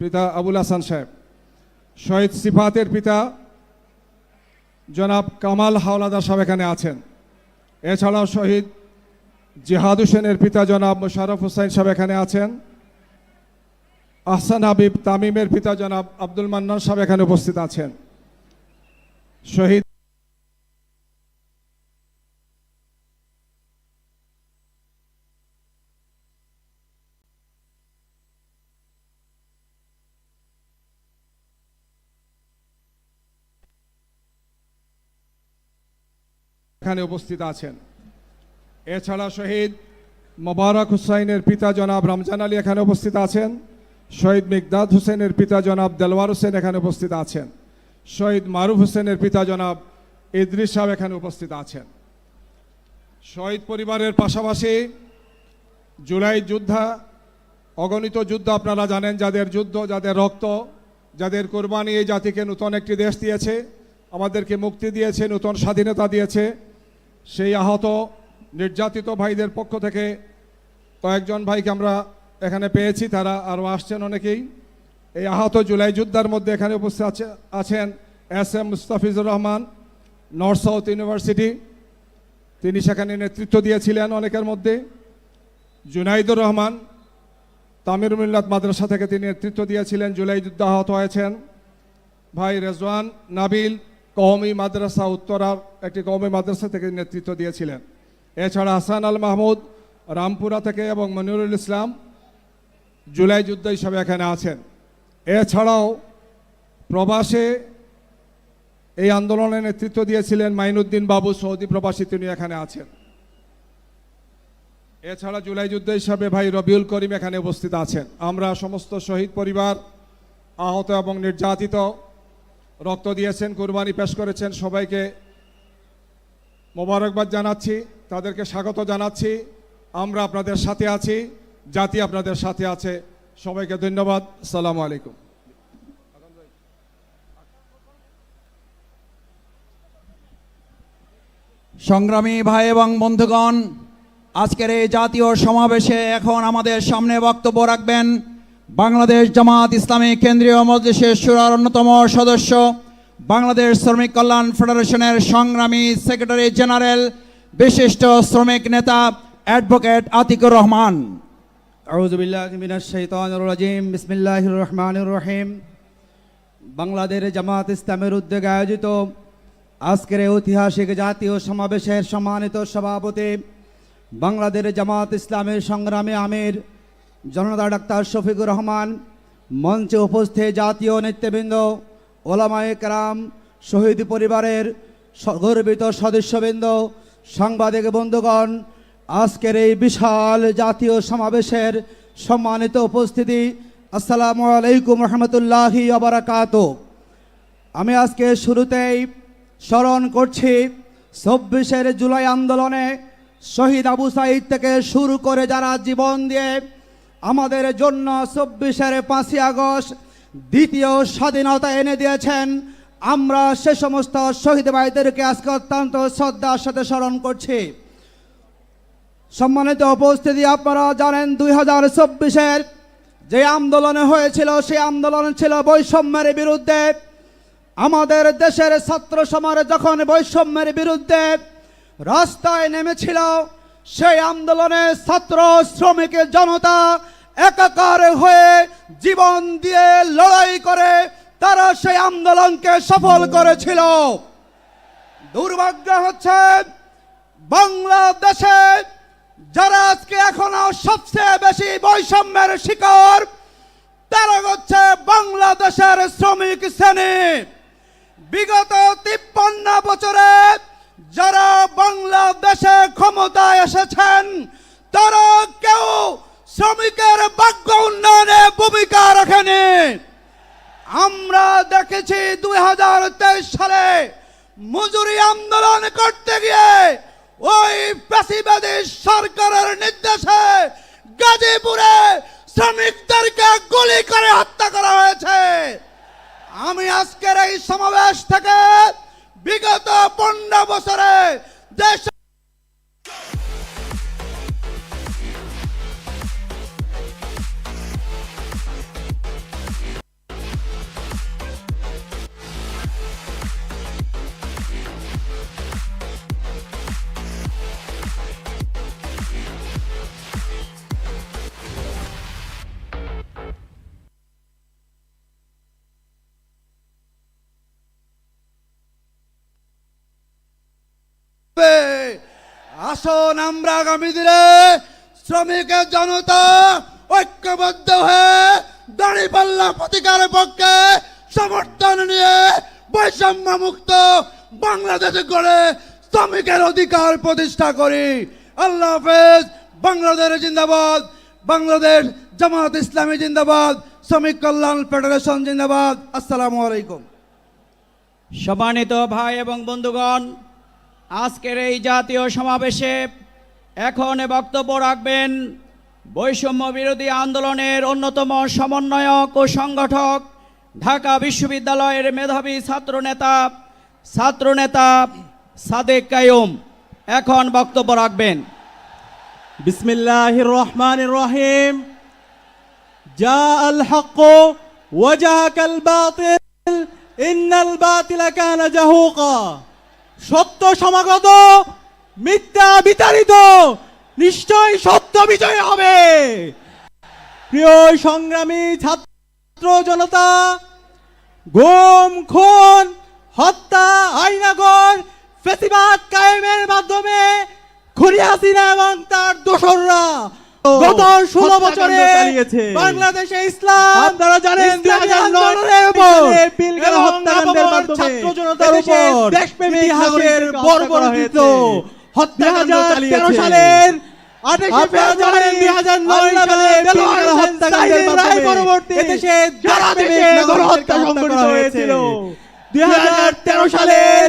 পিতা আবুল হাসান সাহেব। শহীদ সিফাতের পিতা জনাব কামাল হাওলাদার সাহেব এখানে আছেন। এছাড়াও শহীদ জিহাদ হোসেনের পিতা জনাব মোশারফ হোসেন সাহেব এখানে আছেন। আহসান হাবিব তামিমের পিতা জনাব আব্দুল মান্নান সাহেব এখানে উপস্থিত আছেন। শহীদ এখানে উপস্থিত আছেন। এছাড়া শহীদ মোবারক হুসাইনের পিতা জনাব রমজান আলী এখানে উপস্থিত আছেন। শহীদ মিকদাদ হোসেনের পিতা জনাব দেলওয়ার হোসেন এখানে উপস্থিত আছেন। শহীদ মারুফ হোসেনের পিতা জনাব ইদ্রিস সাহেব এখানে উপস্থিত আছেন। শহীদ পরিবারের পাশাপাশি জুলাই যোদ্ধা, অগণিত যুদ্ধ আপনারা জানেন যাদের যুদ্ধ, যাদের রক্ত, যাদের কোরবানি এই জাতিকে নতুন একটি দেশ দিয়েছে, আমাদেরকে মুক্তি দিয়েছে, নতুন স্বাধীনতা দিয়েছে। সেই আহত নির্যাতিত ভাইদের পক্ষ থেকে কয়েকজন ভাইকে আমরা এখানে পেয়েছি, তারা আরও আসছেন অনেকেই। এই আহত জুলাই যোদ্ধার মধ্যে এখানে উপস্থিত আছে, আছেন S M Mustafizur Rahman, North South University. তিনি সেখানে নেতৃত্ব দিয়েছিলেন অনেকের মধ্যে। জুনাইদুর রহমান, তামির মিল্লাত মাদ্রাসা থেকে তিনি নেতৃত্ব দিয়েছিলেন, জুলাই যুদ্ধ আহত হয়েছেন। ভাই রেজওয়ান নাবিল কওমি মাদ্রাসা উত্তরার একটি কওমি মাদ্রাসা থেকে নেতৃত্ব দিয়েছিলেন। এছাড়া হাসান আল মাহমুদ রামপুরা থেকে এবং মনিরুল ইসলাম জুলাই যুদ্ধ হিসাবে এখানে আছেন। এছাড়াও প্রবাসে এই আন্দোলনে নেতৃত্ব দিয়েছিলেন মাইনুদ্দিন বাবু, সৌদি প্রবাসী, তিনি এখানে আছেন। এছাড়া জুলাই যুদ্ধ হিসাবে ভাই রবিউল করিম এখানে উপস্থিত আছেন। আমরা সমস্ত শহীদ পরিবার, আহত এবং নির্যাতিত রক্ত দিয়েছেন, কুরবানি পেশ করেছেন, সবাইকে মোবারকবাদ জানাচ্ছি, তাদেরকে স্বাগত জানাচ্ছি। আমরা আপনাদের সাথে আছি, জাতি আপনাদের সাথে আছে। সবাইকে ধন্যবাদ সালামু আলাইকুম। সংগ্রামী ভাই এবং বন্ধুগণ, আজকের এই জাতীয় সমাবেশে এখন আমাদের সামনে বক্তব্য রাখবেন বাংলাদেশ জামাত ইসলামী কেন্দ্রীয় মজলিসের সুরার অন্যতম সদস্য, বাংলাদেশ শ্রমিক কল্যাণ ফেডারেশনের সংগ্রামী সেক্রেটারি জেনারেল, বিশিষ্ট শ্রমিক নেতা অ্যাডভোকেট আতিকুর রহমান। আউজুবিল্লাহিমিনাজিম বিসমিল্লাহ রহমানুর রহিম। বাংলাদেশ জামাত ইসলামের উদ্যোগে আয়োজিত আজকের ঐতিহাসিক জাতীয় সমাবেশের সম্মানিত সভাপতি, বাংলাদেশ জামাত ইসলামের সংগ্রামী আমির জনতা ডাক্তার শফিকুর রহমান, মঞ্চে উপস্থিত জাতীয় নেতৃবৃন্দ, ওলামায়ে কেরাম, শহীদ পরিবারের গর্বিত সদস্যবৃন্দ, সাংবাদিক বন্ধুগণ, আজকের এই বিশাল জাতীয় সমাবেশের সম্মানিত উপস্থিতি, আসসালামু আলাইকুম রহমতুল্লাহি আবরাকাত আমি আজকে শুরুতেই স্মরণ করছি, চব্বিশের জুলাই আন্দোলনে শহীদ আবু সাইদ থেকে শুরু করে যারা জীবন দিয়ে আমাদের জন্য চব্বিশের পাঁচই আগস্ট দ্বিতীয় স্বাধীনতা এনে দিয়েছেন। আমরা সে সমস্ত শহীদ ভাইদেরকে আজকে অত্যন্ত শ্রদ্ধার সাথে স্মরণ করছি। সম্মানিত উপস্থিতি, আপনারা জানেন দুই হাজার চব্বিশের যে আন্দোলন হয়েছিল, সেই আন্দোলন ছিল বৈষম্যের বিরুদ্ধে। আমাদের দেশের ছাত্র সমাজ যখন বৈষম্যের বিরুদ্ধে রাস্তায় নেমেছিল সেই আন্দোলনে ছাত্র শ্রমিকের জনতা একাকার হয়ে জীবন দিয়ে লড়াই করে তারা সেই আন্দোলনকে সফল করেছিল। দুর্ভাগ্য হচ্ছে বাংলাদেশে যারা আজকে এখনও সবচেয়ে বেশি বৈষম্যের শিকার তারা হচ্ছে বাংলাদেশের শ্রমিক শ্রেণি। বিগত তিপ্পান্ন বছরে যারা বাংলাদেশে ক্ষমতায় এসেছেন, তারা কেউ শ্রমিকের ভাগ্য উন্নয়নে ভূমিকা রাখেনি। আমরা দেখেছি দুই হাজার তেইশ সালে মজুরি আন্দোলন করতে গিয়ে ওই প্রেসিবাদী সরকারের নির্দেশে গাজীপুরে শ্রমিকদেরকে গুলি করে হত্যা করা হয়েছে। আমি আজকের এই সমাবেশ থেকে বিগত পনেরো বছরে দেশ আসুন আমরা আগামী দিনে শ্রমিকের জনতা ঐক্যবদ্ধ হয়ে দাঁড়িপাল্লা প্রতিকারের পক্ষে সমর্থন নিয়ে বৈষম্য মুক্ত বাংলাদেশে গড়ে শ্রমিকের অধিকার প্রতিষ্ঠা করি। আল্লাহ হাফেজ, বাংলাদেশ জিন্দাবাদ, বাংলাদেশ জামাত ইসলামী জিন্দাবাদ, শ্রমিক কল্যাণ ফেডারেশন জিন্দাবাদ। আসসালামু আলাইকুম। সম্মানিত ভাই এবং বন্ধুগণ আজকের এই জাতীয় সমাবেশে এখন বক্তব্য রাখবেন বৈষম্য বিরোধী আন্দোলনের অন্যতম সমন্বয়ক ও সংগঠক ঢাকা বিশ্ববিদ্যালয়ের মেধাবী ছাত্রনেতা ছাত্রনেতা সাদেক কায়ুম এখন বক্তব্য রাখবেন بسم الله الرحمن الرحيم جاء الحق وجهك الباطل إن الباطل كان زهوقا সত্য সমাগত মিথ্যা বিতাড়িত নিশ্চয় সত্য বিজয় হবে। প্রিয় সংগ্রামী ছাত্র জনতা গুম খুন হত্যা আইনাগর ফেসিবাদ কায়েমের মাধ্যমে খুনি হাসিনা এবং তার দোসররা গত ষোলো বছরে বাংলাদেশে ইসলাম আপনারা জানেন আবহাওয়ার মাধ্যমে জনতার উপর দেশপ্রেমিক ইতিহাসের বর্বরোচিত হত্যাকাণ্ড চালিয়েছে। সালের সালের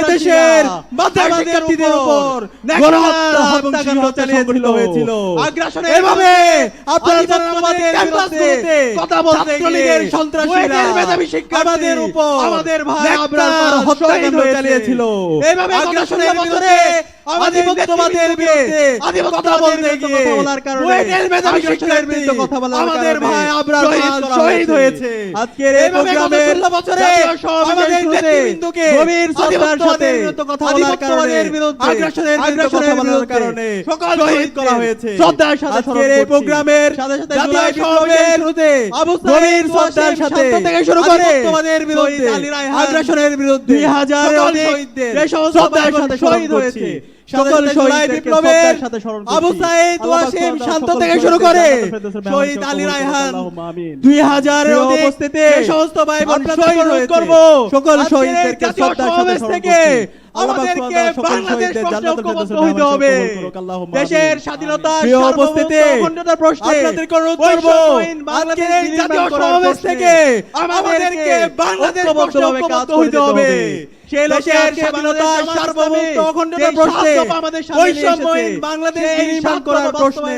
এদেশের মাদ্রাসা শিক্ষার্থীদের উপর গণহত্যা হত্যাকাণ্ড চালিয়েছিল হয়েছিল। আগ্রাসনের এভাবে আপনারা যারা আমাদের ক্যাম্পাসগুলোতে কথা বলতে গিয়ে সন্ত্রাসীরা আমাদের উপর আমাদের ভাই আবরার হত্যাকাণ্ড চালিয়েছিল। এভাবে আগ্রাসনের বছরে আধিপত্যবাদের বিরুদ্ধে কথা বলতে গিয়ে বলার কারণে কথা বলার আমাদের ভাই আবরার শহীদ হয়েছে। আজকের এই প্রোগ্রামে বছরে আমাদের নেতৃবৃন্দকে গভীর শ্রদ্ধার সাথে কথা বলার কারণে আগ্রাসনের আগ্রাসনের বলার কারণে সকল শহীদ করা হয়েছে। শ্রদ্ধার সাথে আজকের এই প্রোগ্রামের জাতীয় সমাবেশের শুরুতে গভীর শ্রদ্ধার সাথে থেকে শুরু করে আধিপত্যবাদের বিরুদ্ধে আগ্রাসনের বিরুদ্ধে 2000 অধিক শ্রদ্ধার সাথে শহীদ হয়েছে সকল শহীদ বিপ্লবের আবু সাইদ ওয়াসিম শান্ত থেকে শুরু করে শহীদ আলী রায়হান দুই হাজারের উপস্থিতি সমস্ত ভাই বোন শহীদ করব। সকল শহীদদেরকে শ্রদ্ধার সাথে থেকে আমাদেরকে বাংলাদেশ হইতে হবে। দেশের স্বাধীনতা উপস্থিতি প্রশ্নে আপনাদেরকে অনুরোধ করব আজকের জাতীয় সমাবেশ থেকে আমাদেরকে বাংলাদেশ হইতে হবে। দেশের স্বাধীনতা সার্বভৌমত্ব অখণ্ডতার প্রশ্নে বৈষম্যহীন বাংলাদেশ নির্মাণ করার প্রশ্নে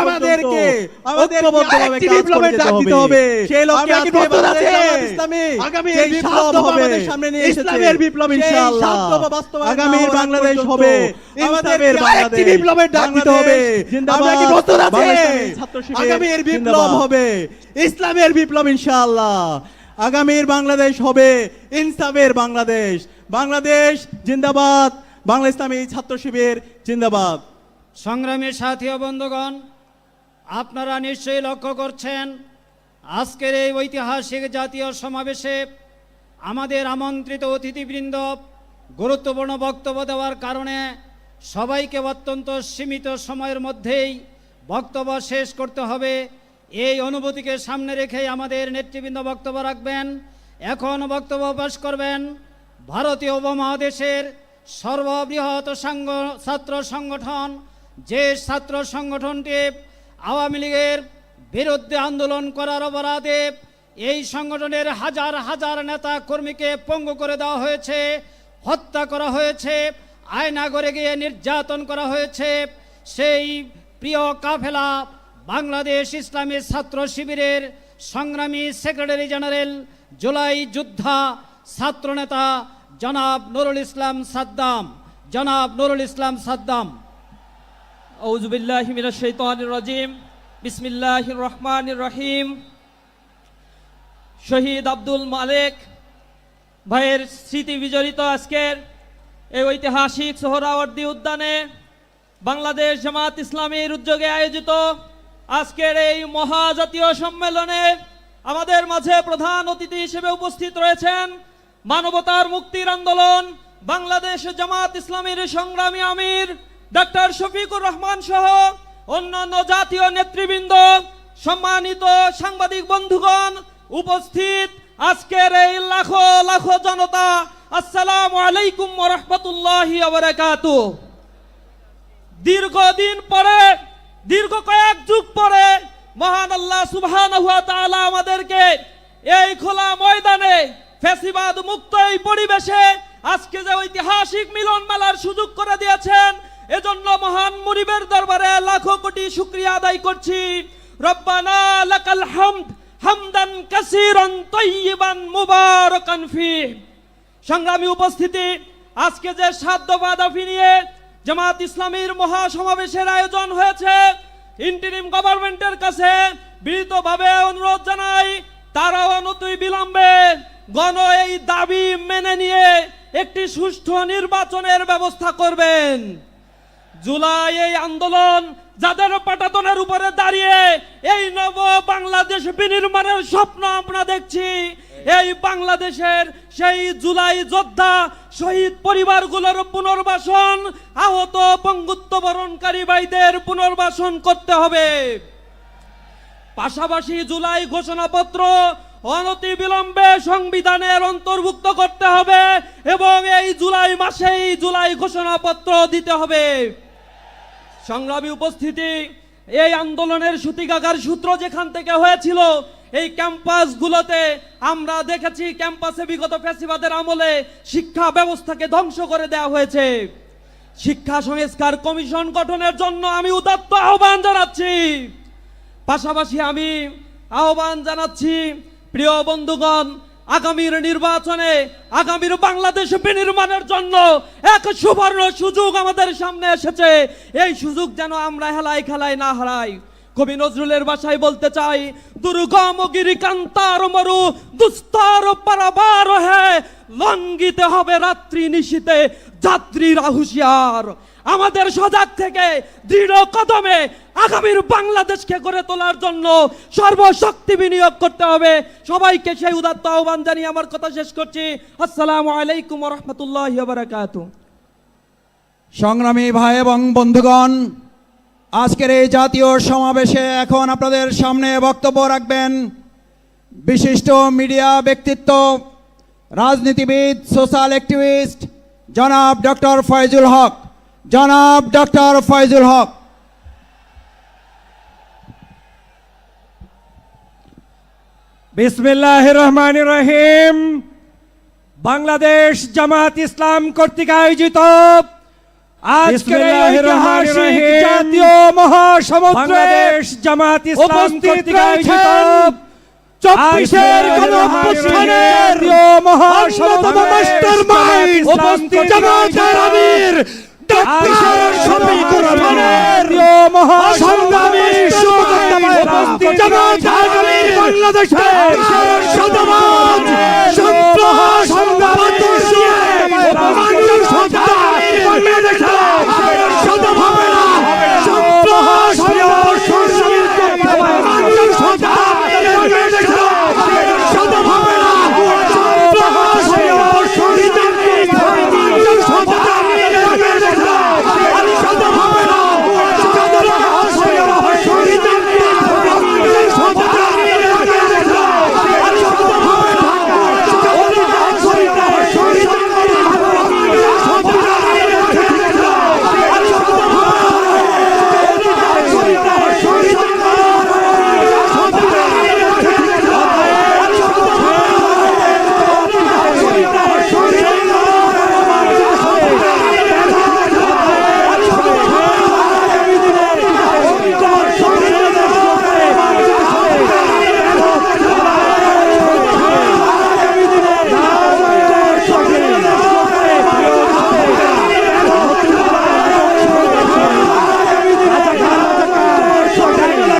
আমাদেরকে ঐক্যবদ্ধভাবে কাজ করতে হবে। সেই লক্ষ্যে আজকে বাংলাদেশ ইসলামী আগামী এই বিপ্লব হবে। সামনে নিয়ে এসেছে। ইসলামের বিপ্লব ইনশাআল্লাহ। আগামী বাংলাদেশ হবে। আমাদের বাংলাদেশ। বিপ্লবের ডাক দিতে হবে। আমরা কি প্রস্তুত আছি? আগামীর বিপ্লব হবে। ইসলামের বিপ্লব ইনশাআল্লাহ। আগামীর বাংলাদেশ হবে ইনসাফের বাংলাদেশ। বাংলাদেশ জিন্দাবাদ। বাংলা ইসলামী ছাত্র শিবির জিন্দাবাদ। সংগ্রামী সাথী বন্ধুগণ, আপনারা নিশ্চয়ই লক্ষ্য করছেন, আজকের এই ঐতিহাসিক জাতীয় সমাবেশে আমাদের আমন্ত্রিত অতিথিবৃন্দ গুরুত্বপূর্ণ বক্তব্য দেওয়ার কারণে সবাইকে অত্যন্ত সীমিত সময়ের মধ্যেই বক্তব্য শেষ করতে হবে। এই অনুভূতিকে সামনে রেখে আমাদের নেতৃবৃন্দ বক্তব্য রাখবেন। এখন বক্তব্য পেশ করবেন ভারতীয় উপমহাদেশের সর্ববৃহৎ সাংগ ছাত্র সংগঠন, যে ছাত্র সংগঠনটি আওয়ামী লীগের বিরুদ্ধে আন্দোলন করার অপরাধে এই সংগঠনের হাজার হাজার নেতা কর্মীকে পঙ্গু করে দেওয়া হয়েছে, হত্যা করা হয়েছে আয়নাগরে গিয়ে নির্যাতন করা হয়েছে। সেই প্রিয় কাফেলা বাংলাদেশ ইসলামী ছাত্র শিবিরের সংগ্রামী সেক্রেটারি জেনারেল জুলাই যোদ্ধা ছাত্রনেতা জনাব নুরুল ইসলাম সাদ্দাম। জনাব নুরুল ইসলাম সাদ্দাম। রাজিম। বিসমিল্লাহির রহমানির রহিম। শহীদ আব্দুল মালেক ভাইয়ের স্মৃতি বিজড়িত আজকের এই ঐতিহাসিক সোহরাওয়ার্দী উদ্যানে বাংলাদেশ জামাত ইসলামীর উদ্যোগে আয়োজিত আজকের এই মহাজাতীয় সম্মেলনে আমাদের মাঝে প্রধান অতিথি হিসেবে উপস্থিত রয়েছেন মানবতার মুক্তির আন্দোলন, বাংলাদেশ জামাত ইসলামীর সংগ্রামী আমির ডক্টর শফিকুর রহমান সহ অন্যান্য জাতীয় নেতৃবৃন্দ, সম্মানিত সাংবাদিক বন্ধুগণ উপস্থিত আজকের এই লাখো লাখো জনতা। আসসালামু আলাইকুম রহমতুল্লাহি দীর্ঘদিন পরে দীর্ঘ কয়েক যুগ পরে মহান আল্লাহ তাআলা আমাদেরকে এই খোলা ময়দানে ফেসিবাদ মুক্ত এই পরিবেশে আজকে যে ঐতিহাসিক মিলন মেলার সুযোগ করে দিয়েছেন, এজন্য মহান মুরিবের দরবারে লাখো কোটি শুক্রিয়া আদায় করছি। রব্বানা লাকাল হামদ হামদান কাসীরান তাইয়িবান মুবারাকান ফিহ। সংগ্রামী উপস্থিতি, আজকে যে সাত দফা দাবি নিয়ে জামাত ইসলামীর মহাসমাবেশের আয়োজন হয়েছে। ইন্টারিম গভর্নমেন্টের কাছে বিহিতভাবে অনুরোধ জানাই, তারাও অনতই বিলম্বে গণ এই দাবি মেনে নিয়ে একটি সুষ্ঠু নির্বাচনের ব্যবস্থা করবেন। জুলাই এই আন্দোলন যাদের পাটাতনের উপরে দাঁড়িয়ে এই নব বাংলাদেশ বিনির্মাণের স্বপ্ন আমরা দেখছি, এই বাংলাদেশের সেই জুলাই যোদ্ধা শহীদ পরিবারগুলোর পুনর্বাসন, আহত পঙ্গুত্ব বরণকারী ভাইদের পুনর্বাসন করতে হবে। পাশাপাশি জুলাই ঘোষণাপত্র অনতি বিলম্বে সংবিধানের অন্তর্ভুক্ত করতে হবে এবং এই জুলাই মাসেই জুলাই ঘোষণাপত্র দিতে হবে। সংগ্রামী উপস্থিতি, এই আন্দোলনের সূতিকাগার সূত্র যেখান থেকে হয়েছিল, এই ক্যাম্পাসগুলোতে আমরা দেখেছি ক্যাম্পাসে বিগত ফ্যাসিবাদের আমলে শিক্ষা ব্যবস্থাকে ধ্বংস করে দেওয়া হয়েছে। শিক্ষা সংস্কার কমিশন গঠনের জন্য আমি উদাত্ত আহ্বান জানাচ্ছি। পাশাপাশি আমি আহ্বান জানাচ্ছি প্রিয় বন্ধুগণ আগামীর নির্বাচনে, আগামীর বাংলাদেশ বিনির্মাণের জন্য এক সুবর্ণ সুযোগ আমাদের সামনে এসেছে। এই সুযোগ যেন আমরা হেলাই খেলায় না হারাই। কবি নজরুলের ভাষায় বলতে চাই, দুর্গম গিরিকান্তার মরু, দুস্তর পারাবার হে লঙ্গিতে হবে রাত্রি নিশীতে যাত্রীরা হুঁশিয়ার আমাদের সজাগ থেকে দৃঢ় কদমে আগামীর বাংলাদেশকে গড়ে তোলার জন্য সর্বশক্তি বিনিয়োগ করতে হবে। সবাইকে সেই উদাত্ত আহ্বান জানিয়ে আমার কথা শেষ করছি। আসসালামু আলাইকুম রহমতুল্লাহ বারাকাতুহ। সংগ্রামী ভাই এবং বন্ধুগণ, আজকের এই জাতীয় সমাবেশে এখন আপনাদের সামনে বক্তব্য রাখবেন বিশিষ্ট মিডিয়া ব্যক্তিত্ব, রাজনীতিবিদ, সোশ্যাল অ্যাক্টিভিস্ট জনাব ডক্টর ফয়জুল হক। জনাব ডক্টর ফয়জুল হক বিসমিল্লাহ রহমান রহিম বাংলাদেশ জামাত ইসলাম কর্তৃক আয়োজিত আজকের ঐতিহাসিক। জাতীয় মহাসমুদ্রে জামাত ইসলাম কর্তৃক আয়োজিত চব্বিশের জামাতের আমির বাংলাদেশের শতমান